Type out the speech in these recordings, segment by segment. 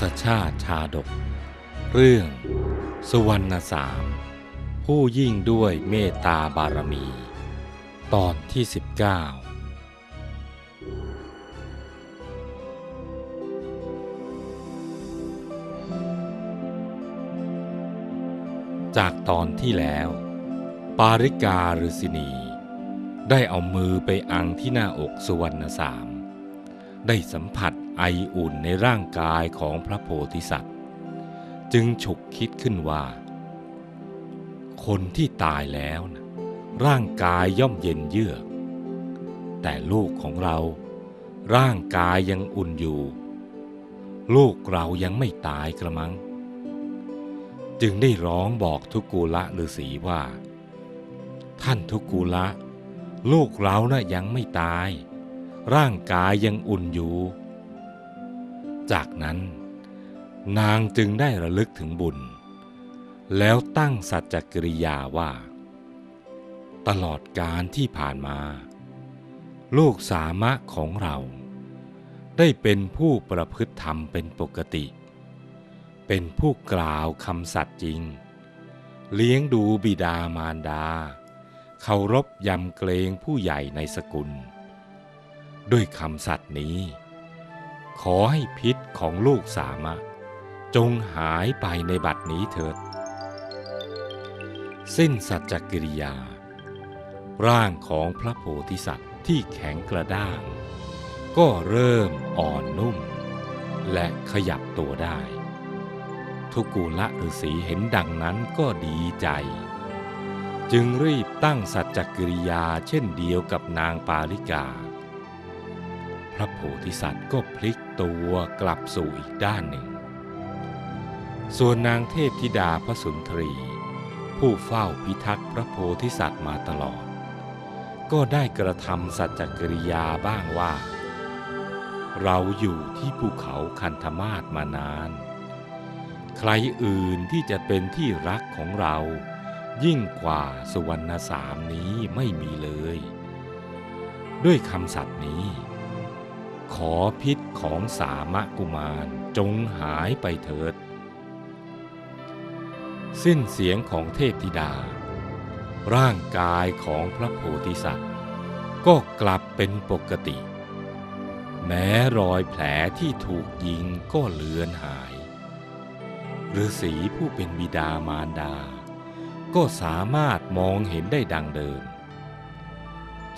ศชาติชาดก เรื่อง สุวรรณสาม ผู้ยิ่งด้วยเมตตาบารมี ตอนที่ 19 จากตอนที่แล้ว ปาริกาฤษินี ได้เอามือไปอังที่หน้าอกสุวรรณสาม ได้สัมผัส ไออุ่นในร่างกายของพระโพธิสัตว์ จึงฉุกคิดขึ้นว่า คนที่ตายแล้วนะร่างกายย่อมเย็นเยือก แต่ลูกของเรา ร่างกายยังอุ่นอยู่ ลูกเรายังไม่ตายกระมัง จึงได้ร้องบอกทุกูละฤาษีว่า ท่านทุกูละ ลูกเรานะ่ะยังไม่ตาย ร่างกายยังอุ่นอยู่ จากนั้นนางจึงได้ระลึกถึงบุญ แล้วตั้งสัจจกิริยาว่า ตลอดการที่ผ่านมา ลูกสามะของเรา ได้เป็นผู้ประพฤติธรรมเป็นปกติ เป็นผู้กล่าวคำสัตย์จริง เลี้ยงดูบิดามารดา เคารพยำเกรงผู้ใหญ่ในสกุล ด้วยคำสัตย์นี้ ขอให้พิษของลูกสามะ จงหายไปในบัดนี้เถิด สิ้นสัจจกิริยา ร่างของพระโพธิสัตว์ที่แข็งกระด้าง ก็เริ่มอ่อนนุ่ม และขยับตัวได้ ทุกูละฤาษีเห็นดังนั้นก็ดีใจ จึงรีบตั้งสัจจกิริยาเช่นเดียวกับนางปาริกา พระโพธิสัตว์ก็พลิกตัวกลับสู่อีกด้านหนึ่ง ส่วนนางเทพธิดาพระสุนทรี ผู้เฝ้าพิทักษ์พระโพธิสัตว์มาตลอด ก็ได้กระทำสัจจกริยาบ้างว่า เราอยู่ที่ภูเขาคันธมาศมานาน ใครอื่นที่จะเป็นที่รักของเรายิ่งกว่าสุวรรณสามนี้ไม่มีเลย ด้วยคำสัตย์นี้ ขอพิษของสามะกุมารจงหายไปเถิด สิ้นเสียงของเทพธิดา ร่างกายของพระโพธิสัตว์ ก็กลับเป็นปกติ แม้รอยแผลที่ถูกยิงก็เลือนหายฤาษีผู้เป็นบิดามารดา ก็สามารถมองเห็นได้ดังเดิม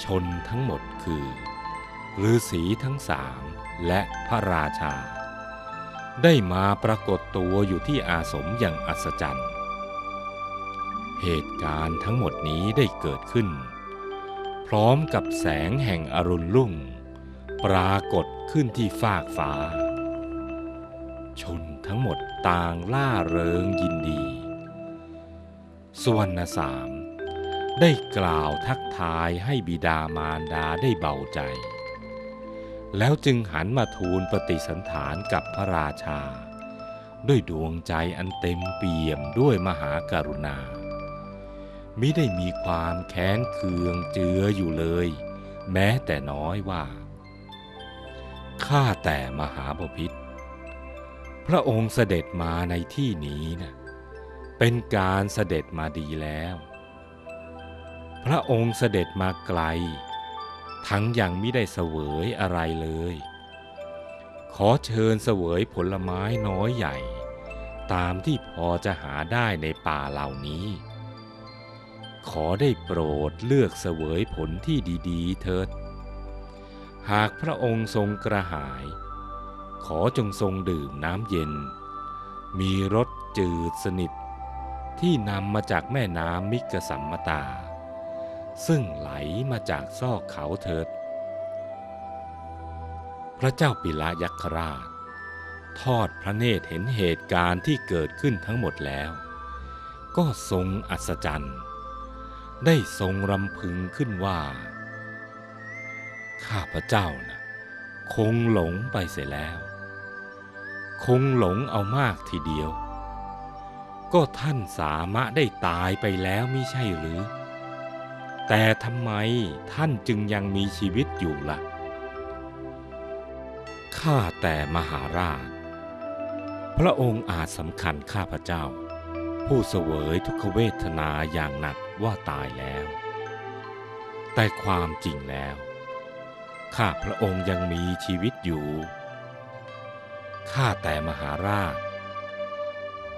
ชนทั้งหมดคือ ฤาษีทั้งสามและพระราชา ได้มาปรากฏตัวอยู่ที่อาสมอย่างอัศจรรย์ เหตุการณ์ทั้งหมดนี้ได้เกิดขึ้น พร้อมกับแสงแห่งอรุณรุ่ง ปรากฏขึ้นที่ฟากฟ้า ชนทั้งหมดต่างล่าเริงยินดีสุวรรณสามได้กล่าวทักทายให้บิดามารดาได้เบาใจ แล้วจึงหันมาทูลปฏิสันฐานกับพระราชา ด้วยดวงใจอันเต็มเปี่ยมด้วยมหากรุณา มิได้มีความแค้นเคืองเจืออยู่เลย แม้แต่น้อยว่า ข้าแต่มหาบพิษพระองค์เสด็จมาในที่นี้นะเป็นการเสด็จมาดีแล้ว พระองค์เสด็จมาไกล ทั้งยังไม่ได้เสวยอะไรเลย ขอเชิญเสวยผลไม้น้อยใหญ่ ตามที่พอจะหาได้ในป่าเหล่านี้ ขอได้โปรดเลือกเสวยผลที่ดีๆ เถิด หากพระองค์ทรงกระหาย ขอจงทรงดื่มน้ำเย็น มีรสจืดสนิทที่นำมาจากแม่น้ำมิกสัมมตา ซึ่งไหลมาจากซอกเขาเถิด พระเจ้าปิลายักษราช ทอดพระเนตรเห็นเหตุการณ์ที่เกิดขึ้นทั้งหมดแล้ว ก็ทรงอัศจรรย์ ได้ทรงรำพึงขึ้นว่า ข้าพระเจ้านะคงหลงไปเสียแล้ว คงหลงเอามากทีเดียว ก็ท่านสามารถได้ตายไปแล้วมิใช่หรือ แต่ทำไมท่านจึงยังมีชีวิตอยู่ละ่ะ ข้าแต่มหาราช พระองค์อาจสำคัญข้าพเจ้า ผู้เสวยทุกขเวทนาอย่างหนักว่าตายแล้ว แต่ความจริงแล้ว ข้าพระองค์ยังมีชีวิตอยู่ ข้าแต่มหาราช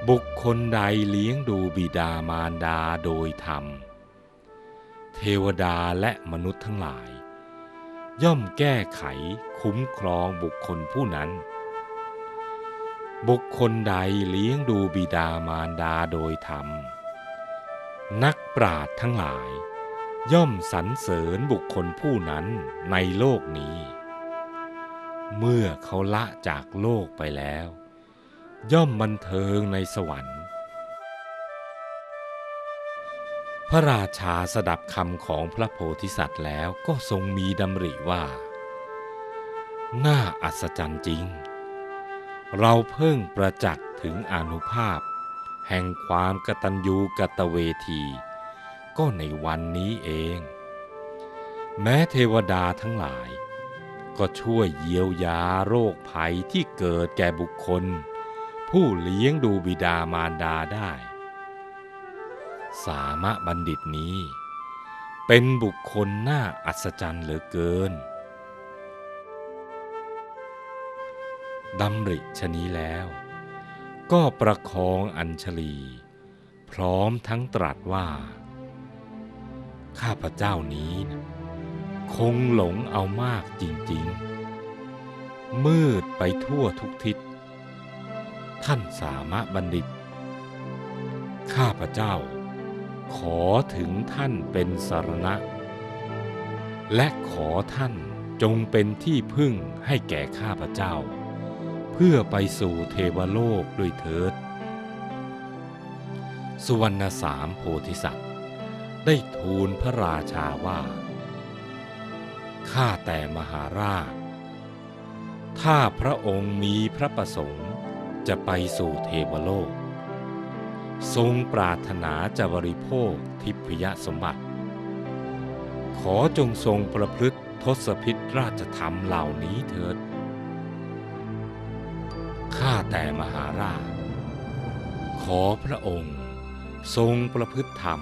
บุคคลใดเลี้ยงดูบิดามารดาโดยธรรม เทวดาและมนุษย์ทั้งหลาย ย่อมแก้ไขคุ้มครองบุคคลผู้นั้น บุคคลใดเลี้ยงดูบิดามารดาโดยธรรม นักปราดทั้งหลาย ย่อมสรรเสริญบุคคลผู้นั้นในโลกนี้ เมื่อเขาละจากโลกไปแล้ว ย่อมบันเทิงในสวรรค์ พระราชาสดับคำของพระโพธิสัตว์แล้วก็ทรงมีดำริว่า น่าอัศจรรย์จริง เราเพิ่งประจักษ์ถึงอนุภาพ แห่งความกตัญญูกตเวที ก็ในวันนี้เอง แม้เทวดาทั้งหลาย ก็ช่วยเยียวยาโรคภัยที่เกิดแก่บุคคล ผู้เลี้ยงดูบิดามารดาได้ สามะบัณฑิตนี้ เป็นบุคคลน่าอัศจรรย์เหลือเกินดำริชนี้แล้ว ก็ประคองอัญชลี พร้อมทั้งตรัสว่า ข้าพเจ้านี้นะคงหลงเอามากจริงๆ มืดไปทั่วทุกทิศ ท่านสามะบัณฑิต ข้าพเจ้า ขอถึงท่านเป็นสารณะ และขอท่านจงเป็นที่พึ่งให้แก่ข้าพเจ้า เพื่อไปสู่เทวโลกด้วยเถิด สุวรรณสามโพธิสัตว์ ได้ทูลพระราชาว่า ข้าแต่มหาราช ถ้าพระองค์มีพระประสงค์จะไปสู่เทวโลก ทรงปรารถนาจะบริโภคทิพยสมบัติ ขอจงทรงประพฤติทศพิธราชธรรมเหล่านี้เถิด ข้าแต่มหาราช ขอพระองค์ทรงประพฤติธรรม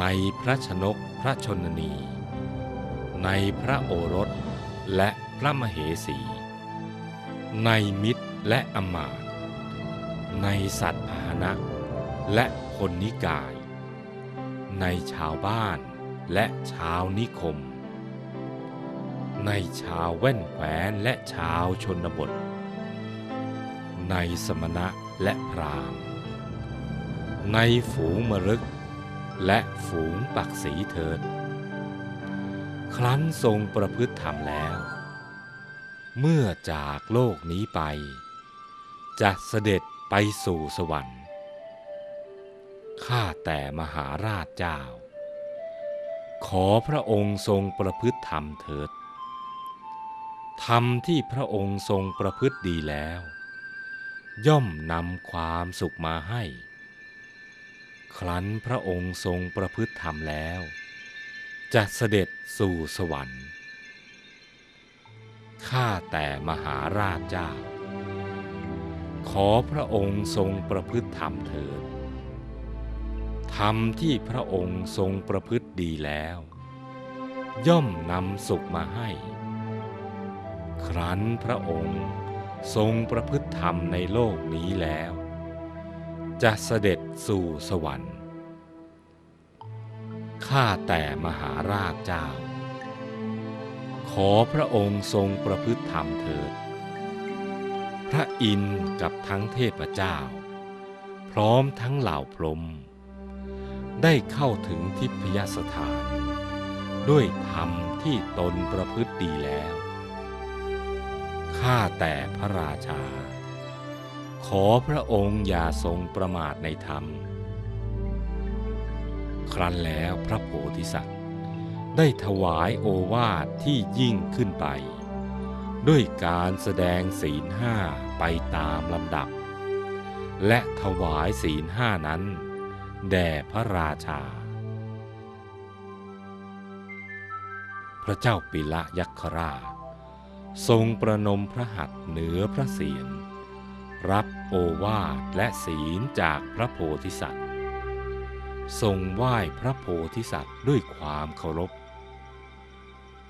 ในพระชนกพระชนนี ในพระโอรสและพระมเหสี ในมิตรและอมาตในสัตว์พาหนะ และคนนิกาย ในชาวบ้านและชาวนิคม ในชาวแว่นแคว้นและชาวชนบท ในสมณะและพราหมณ์ ในฝูงมรึก และฝูงปักสีเถิด ครั้นทรงประพฤติธรรมแล้ว เมื่อจากโลกนี้ไป จะเสด็จไปสู่สวรรค์ ข้าแต่มหาราชเจ้า ขอพระองค์ทรงประพฤติธรรมเถิด ธรรมที่พระองค์ทรงประพฤติดีแล้ว ย่อมนำความสุขมาให้ ครั้นพระองค์ทรงประพฤติธรรมแล้ว จะเสด็จสู่สวรรค์ข้าแต่มหาราชเจ้า ขอพระองค์ทรงประพฤติธรรมเถิด ธรรมที่พระองค์ทรงประพฤติดีแล้ว ย่อมนำสุขมาให้ ครั้นพระองค์ทรงประพฤติธรรมในโลกนี้แล้ว จะเสด็จสู่สวรรค์ข้าแต่มหาราชเจ้า ขอพระองค์ทรงประพฤติธรรมเถิด พระอินทร์กับทั้งเทพเจ้า พร้อมทั้งเหล่าพรหม ได้เข้าถึงทิพยสถาน ด้วยธรรมที่ตนประพฤติดีแล้ว ข้าแต่พระราชา ขอพระองค์อย่าทรงประมาทในธรรม ครั้นแล้วพระโพธิสัตว์ ได้ถวายโอวาทที่ยิ่งขึ้นไป ด้วยการแสดงศีลห้าไปตามลำดับ และถวายศีลห้านั้น แด่พระราชา พระเจ้าปิละยักษราช ทรงประนมพระหัตถ์เหนือพระเศียรรับโอวาทและศีลจากพระโพธิสัตว์ ทรงไหว้พระโพธิสัตว์ด้วยความเคารพ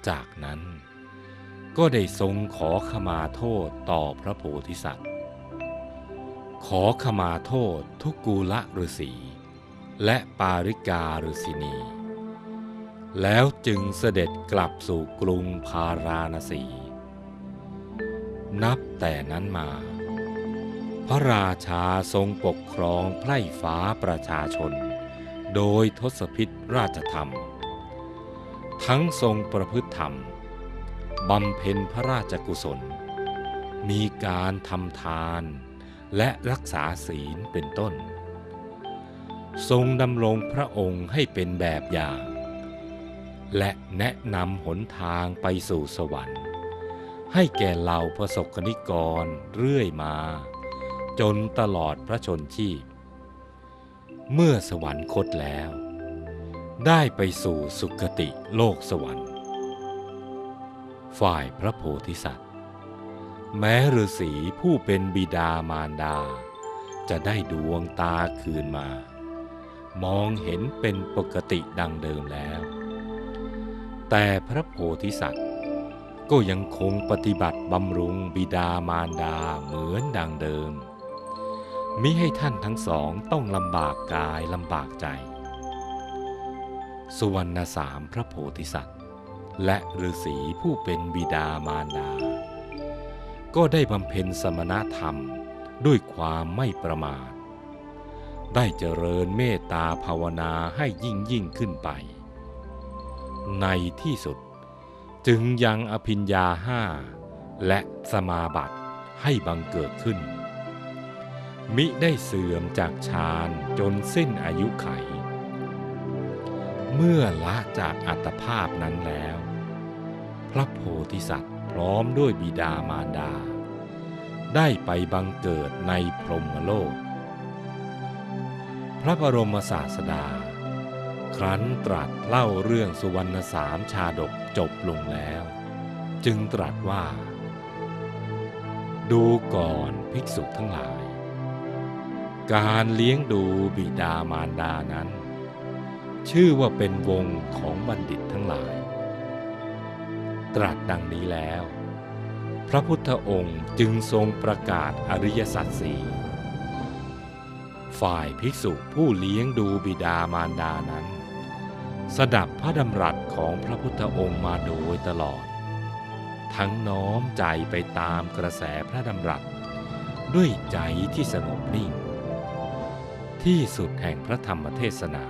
จากนั้นก็ได้ทรงขอขมาโทษต่อพระโพธิสัตว์ ขอขมาโทษทุกกูละฤาษี และปาริกาฤาษินี แล้วจึงเสด็จกลับสู่กรุงพาราณสี นับแต่นั้นมา พระราชาทรงปกครองไพร่ฟ้าประชาชน โดยทศพิษราชธรรม ทั้งทรงประพฤติธรรมบำเพ็ญพระราชกุศล มีการทำทานและรักษาศีลเป็นต้น ทรงดำรงพระองค์ให้เป็นแบบอย่าง และแนะนำหนทางไปสู่สวรรค์ ให้แก่เหล่าประสบกนิกรเรื่อยมา จนตลอดพระชนชีพ เมื่อสวรรคตแล้ว ได้ไปสู่สุคติโลกสวรรค์ ฝ่ายพระโพธิสัตว์ แม้ฤาษีผู้เป็นบิดามารดา จะได้ดวงตาคืนมา มองเห็นเป็นปกติดังเดิมแล้ว แต่พระโพธิสัตว์ ก็ยังคงปฏิบัติบำรุงบิดามารดาเหมือนดังเดิม มิให้ท่านทั้งสองต้องลำบากกายลำบากใจ สุวรรณสามพระโพธิสัตว์ และฤาษีผู้เป็นบิดามารดา ก็ได้บำเพ็ญสมณธรรมด้วยความไม่ประมาท ได้เจริญเมตตาภาวนาให้ยิ่งยิ่งขึ้นไป ในที่สุดจึงยังอภิญญาห้าและสมาบัติให้บังเกิดขึ้น มิได้เสื่อมจากฌานจนสิ้นอายุไข เมื่อละจากอัตภาพนั้นแล้ว พระโพธิสัตว์พร้อมด้วยบิดามารดา ได้ไปบังเกิดในพรหมโลก พระบรมศาสดา ครั้นตรัสเล่าเรื่องสุวรรณสามชาดกจบลงแล้ว จึงตรัสว่า ดูก่อนภิกษุทั้งหลาย การเลี้ยงดูบิดามารดานั้น ชื่อว่าเป็นวงของบัณฑิตทั้งหลาย ตรัสดังนี้แล้ว พระพุทธองค์จึงทรงประกาศอริยสัจสี่ ฝ่ายภิกษุผู้เลี้ยงดูบิดามารดานั้น สดับพระดำรัสของพระพุทธองค์มาโดยตลอด ทั้งน้อมใจไปตามกระแสพระดำรัส ด้วยใจที่สงบนิ่ง ที่สุดแห่งพระธรรมเทศนา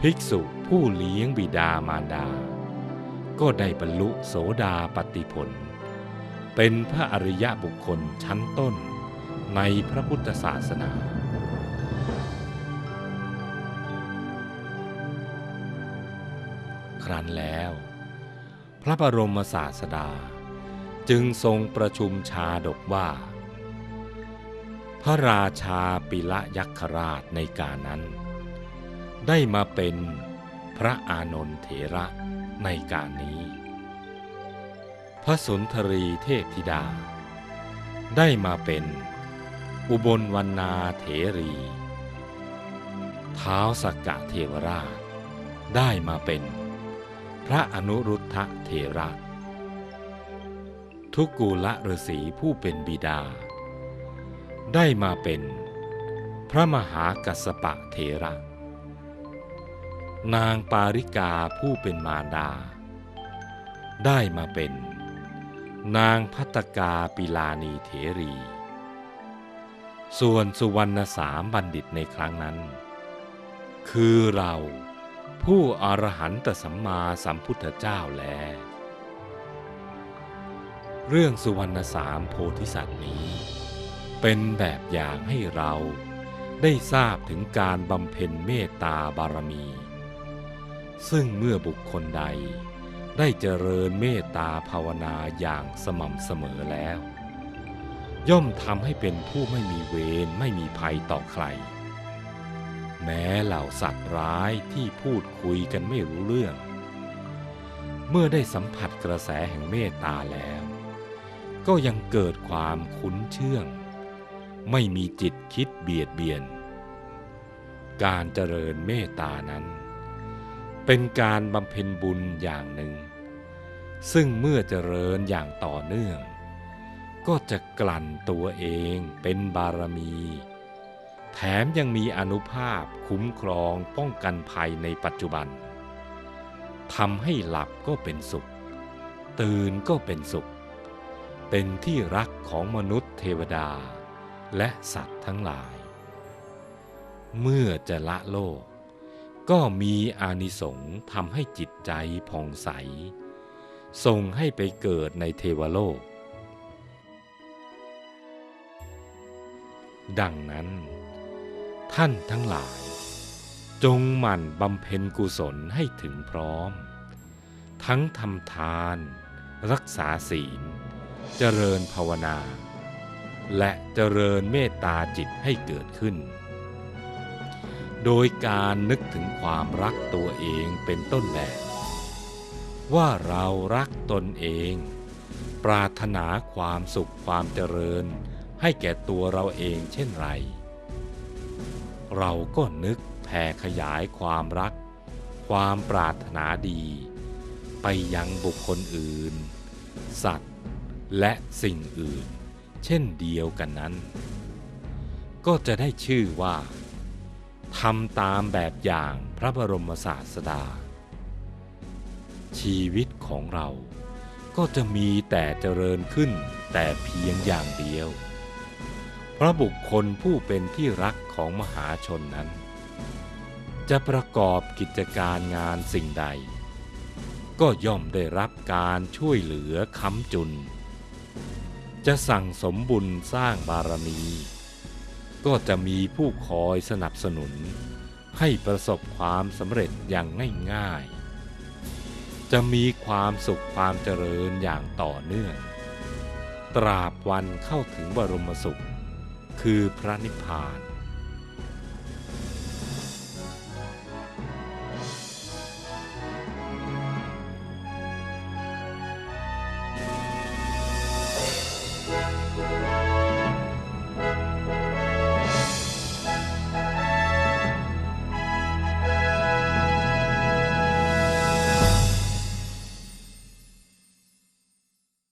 ภิกษุผู้เลี้ยงบิดามารดา ก็ได้บรรลุโสดาปติผล เป็นพระอริยบุคคลชั้นต้น ในพระพุทธศาสนาครั้นแล้ว พระบรมศาสดาจึงทรงประชุมชาดกว่า พระราชาปิละยักษราชในการนั้น ได้มาเป็นพระอานนทเถระในการนี้ พระสุนทรีเทพธิดา ได้มาเป็น อุบลวันนาเถรีเท้าวสักกะเทวราช ได้มาเป็นพระอนุรุทธะเถระทุกกูละฤษีผู้เป็นบิดา ได้มาเป็นพระมหากัสปะเถระ นางปาริกาผู้เป็นมารดา ได้มาเป็น นางพัตกาปิลานีเถรี ส่วนสุวรรณสามบัณฑิตในครั้งนั้น คือเราผู้อรหันตสัมมาสัมพุทธเจ้าแล เรื่องสุวรรณสามโพธิสัตว์นี้ เป็นแบบอย่างให้เราได้ทราบถึงการบำเพ็ญเมตตาบารมี ซึ่งเมื่อบุคคลใดได้เจริญเมตตาภาวนาอย่างสม่ำเสมอแล้ว ย่อมทำให้เป็นผู้ไม่มีเวรไม่มีภัยต่อใคร แม้เหล่าสัตว์ร้ายที่พูดคุยกันไม่รู้เรื่อง เมื่อได้สัมผัสกระแสแห่งเมตตาแล้ว ก็ยังเกิดความคุ้นเชื่อง ไม่มีจิตคิดเบียดเบียน การเจริญเมตตานั้น เป็นการบำเพ็ญบุญอย่างหนึ่ง ซึ่งเมื่อเจริญอย่างต่อเนื่อง ก็จะกลั่นตัวเองเป็นบารมี แถมยังมีอนุภาพคุ้มครองป้องกันภัยในปัจจุบันทำให้หลับก็เป็นสุข ตื่นก็เป็นสุข เป็นที่รักของมนุษย์เทวดา และสัตว์ทั้งหลาย เมื่อจะละโลก ก็มีอานิสงส์ทำให้จิตใจผ่องใสส่งให้ไปเกิดในเทวโลก ดังนั้น ท่านทั้งหลาย จงหมั่นบำเพ็ญกุศลให้ถึงพร้อม ทั้งทำทาน รักษาศีล เจริญภาวนา และเจริญเมตตาจิตให้เกิดขึ้น โดยการนึกถึงความรักตัวเองเป็นต้นแบบ ว่าเรารักตนเอง ปรารถนาความสุขความเจริญ ให้แก่ตัวเราเองเช่นไร เราก็นึกแผ่ขยายความรัก ความปรารถนาดี ไปยังบุคคลอื่น สัตว์ และสิ่งอื่น เช่นเดียวกันนั้น ก็จะได้ชื่อว่าทำตามแบบอย่างพระบรมศาสดา ชีวิตของเราก็จะมีแต่เจริญขึ้นแต่เพียงอย่างเดียว ราะบุคคลผู้เป็นที่รักของมหาชนนั้น จะประกอบกิจการงานสิ่งใด ก็ย่อมได้รับการช่วยเหลือค้ำจุน จะสั่งสมบุญสร้างบารมี ก็จะมีผู้คอยสนับสนุน ให้ประสบความสำเร็จอย่างง่ายๆจะมีความสุขความเจริญอย่างต่อเนื่อง ตราบวันเข้าถึงบรมสุข คือพระนิพพาน